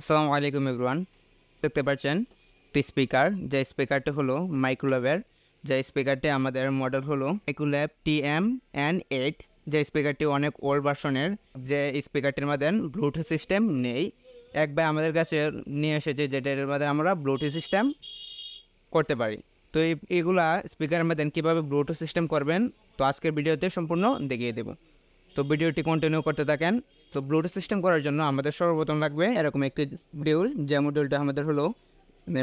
আসসালামু আলাইকুম এভরিওয়ান। দেখতে পাচ্ছেন, একটি স্পিকার যে স্পিকারটি হলো মাইক্রোল্যাবের যে স্পিকারটি আমাদের মডেল হলো Microlab T M N eight যে স্পিকারটি অনেক ওল্ড ভার্সনের যে স্পিকারটির মধ্যে ব্লুটুথ সিস্টেম নেই। একবার আমাদের কাছে নিয়ে এসেছে, যেটার মধ্যে আমরা ব্লুটুথ সিস্টেম করতে পারি। তো এগুলা স্পিকারের মধ্যে কীভাবে ব্লুটুথ সিস্টেম করবেন, তো আজকের ভিডিওতে সম্পূর্ণ দেখিয়ে দেবো। তো ভিডিওটি কন্টিনিউ করতে থাকেন তো ব্লুটুথ সিস্টেম করার জন্য আমাদের সর্বপ্রথম লাগবে এরকম একটি মডিউল যে মডিউলটা আমাদের হলো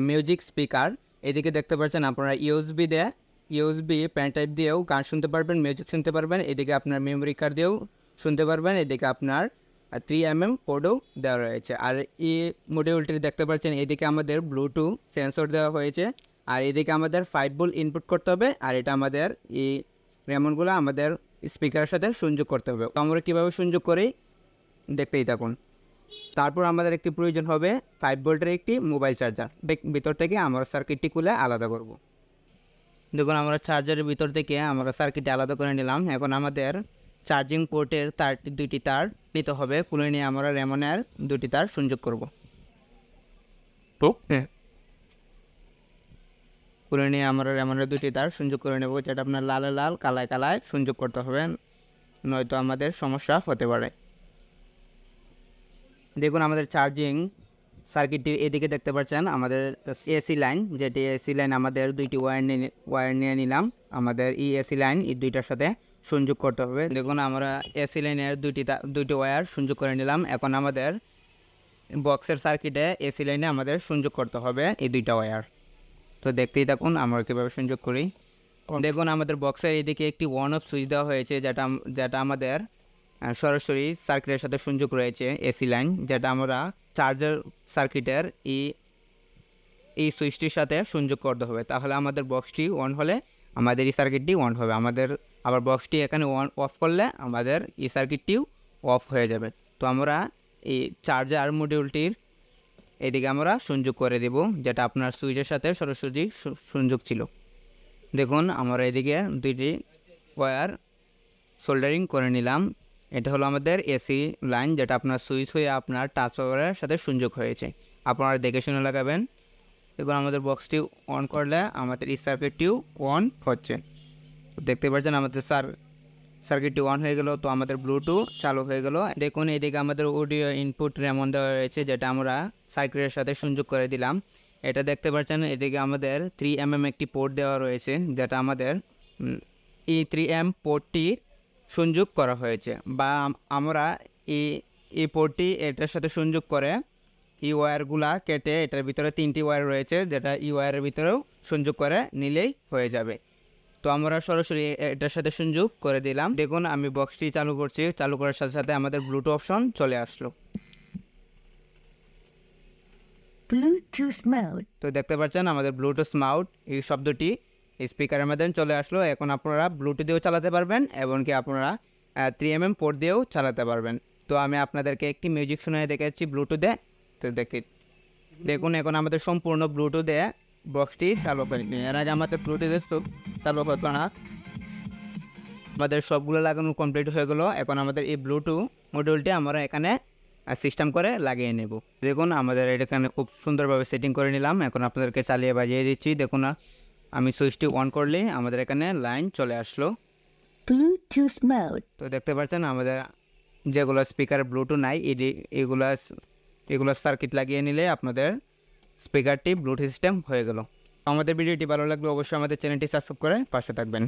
মিউজিক স্পিকার এদিকে দেখতে পাচ্ছেন আপনারা ইউএসবি দিয়ে ইউএসবি প্যান টাইপ দিয়েও গান শুনতে পারবেন মিউজিক শুনতে পারবেন। এদিকে আপনার মেমোরি কার্ড দিয়েও শুনতে পারবেন। এদিকে আপনার থ্রি এম এম কোডও দেওয়া রয়েছে। আর এই মডিউলটি দেখতে পাচ্ছেন, এদিকে আমাদের ব্লুটুথ সেন্সর দেওয়া হয়েছে। আর এদিকে আমাদের ফাইভ বল ইনপুট করতে হবে। আর এটা আমাদের এই রেমনগুলো আমাদের স্পিকারের সাথে সংযোগ করতে হবে। তো আমরা কীভাবে সংযোগ করি? দেখতেই থাকুন। তারপর আমাদের একটি প্রয়োজন হবে ফাইভ ভোল্টের একটি মোবাইল চার্জার ভিতর থেকে আমরা সার্কিটটি খুলে আলাদা করব। দেখুন আমরা চার্জারের ভিতর থেকে আমরা সার্কিটটি আলাদা করে নিলাম। এখন আমাদের চার্জিং পোর্টের তার দুইটি তার নিতে হবে। খুলে নিয়ে আমরা রেমনের দুটি তার সংযোগ করব। তো? খুলে নিয়ে আমরা রেমনের দুটি তার সংযোগ করে নেব যেটা আপনার লালে লাল কালায় কালায় সংযোগ করতে হবে। নয়তো আমাদের সমস্যা হতে পারে। দেখুন আমাদের চার্জিং সার্কিটটির এদিকে দেখতে পাচ্ছেন আমাদের এসি লাইন যেটি এসি লাইন আমাদের দুইটি ওয়্যার নিয়ে ওয়্যার নিয়ে নিলাম। আমাদের ই এসি লাইন এই দুইটার সাথে সংযোগ করতে হবে। দেখুন আমরা এসি লাইনের দুইটি দুইটি ওয়্যার সংযোগ করে নিলাম। এখন আমাদের বক্সের সার্কিটে এসি লাইনে আমাদের সংযোগ করতে হবে এই দুইটা ওয়্যার তো দেখতেই থাকুন আমরা কীভাবে সংযোগ করি। দেখুন আমাদের বক্সের এদিকে একটি ওয়ান অফ সুইচ দেওয়া হয়েছে যেটা যেটা আমাদের সরাসরি সার্কিটের সাথে সংযোগ রয়েছে এসি লাইন যেটা আমরা চার্জার সার্কিটের এই এই সুইচটির সাথে সংযোগ করতে হবে। তাহলে আমাদের বক্সটি অন হলে আমাদের এই সার্কিটটি অন হবে। আমাদের, আবার বক্সটি এখানে অন অফ করলে আমাদের এই সার্কিটটিও অফ হয়ে যাবে। তো আমরা এই চার্জার মডিউলটির এদিকে আমরা সংযোগ করে দেব, যেটা আপনার সুইচের সাথে সরাসরি সংযোগ ছিল। দেখুন, আমরা এদিকে দুইটি ওয়্যার সোল্ডারিং করে নিলাম। এটা হলো আমাদের এসি লাইন যেটা আপনার সুইচ হয়ে আপনার ট্রান্সফারের সাথে সংযোগ হয়েছে। আপনারা দেখে শুনে লাগাবেন। দেখুন আমাদের বক্সটি অন করলে আমাদের এই সার্কিটটিও অন হচ্ছে। দেখতে পাচ্ছেন আমাদের সার সার্কিটটি অন হয়ে গেল, তো আমাদের ব্লুটুথ চালু হয়ে গেল। দেখুন, এদিকে আমাদের অডিও ইনপুট রেমন দেওয়া রয়েছে, যেটা আমরা সার্কিটের সাথে সংযোগ করে দিলাম। এটা দেখতে পাচ্ছেন, এদিকে আমাদের থ্রি এম একটি পোর্ট দেওয়া রয়েছে, যেটা আমাদের এই থ্রি এম পোর্টটি সংযোগ করা হয়েছে বা আমরা এই এই পোর্টটি এটার সাথে সংযোগ করে ই ওয়্যারগুলা কেটে এটার ভিতরে তিনটি ওয়্যার রয়েছে যেটা ই ওয়্যারের ভিতরেও সংযোগ করে নিলেই হয়ে যাবে। তো আমরা সরাসরি এটার সাথে সংযোগ করে দিলাম। দেখুন আমি বক্সটি চালু করছি। চালু করার সাথে সাথে আমাদের ব্লুটুথ অপশন চলে আসলো। তো দেখতে পাচ্ছেন আমাদের ব্লুটুথ মাউট এই শব্দটি স্পিকারের মধ্যে চলে আসলো। এখন আপনারা ব্লুটুথ দিয়েও চালাতে পারবেন এমনকি আপনারা থ্রি এম এম পোর্ট দিয়েও চালাতে পারবেন। তো আমি আপনাদেরকে একটি মিউজিক শুনে দেখাচ্ছি ব্লুটুথে তো দেখি, দেখুন এখন আমাদের সম্পূর্ণ ব্লুটুথে বক্সটি চালু করে নিই। এর আগে আমাদের ব্লুটুথে সব চালু হতো না। আমাদের সবগুলো লাগানো কমপ্লিট হয়ে গেলো। এখন আমাদের এই ব্লুটুথ মডিউলটি আমরা এখানে সিস্টেম করে লাগিয়ে নেব। দেখুন, আমাদের এখানে খুব সুন্দরভাবে সেটিং করে নিলাম। এখন আপনাদেরকে চালিয়ে বাজিয়ে দিচ্ছি। দেখুন আমি সুইচটি অন করলে আমাদের এখানে লাইন চলে আসলো। ব্লুটুথ মোড তো দেখতে পাচ্ছেন আমাদের যেগুলো স্পিকার ব্লুটুথ নাই এগুলো এগুলো সার্কিট লাগিয়ে নিলে আপনাদের স্পিকারটি ব্লুটুথ সিস্টেম হয়ে গেল। আমাদের ভিডিওটি ভালো লাগলে অবশ্যই আমাদের চ্যানেলটি সাবস্ক্রাইব করে পাশে থাকবেন।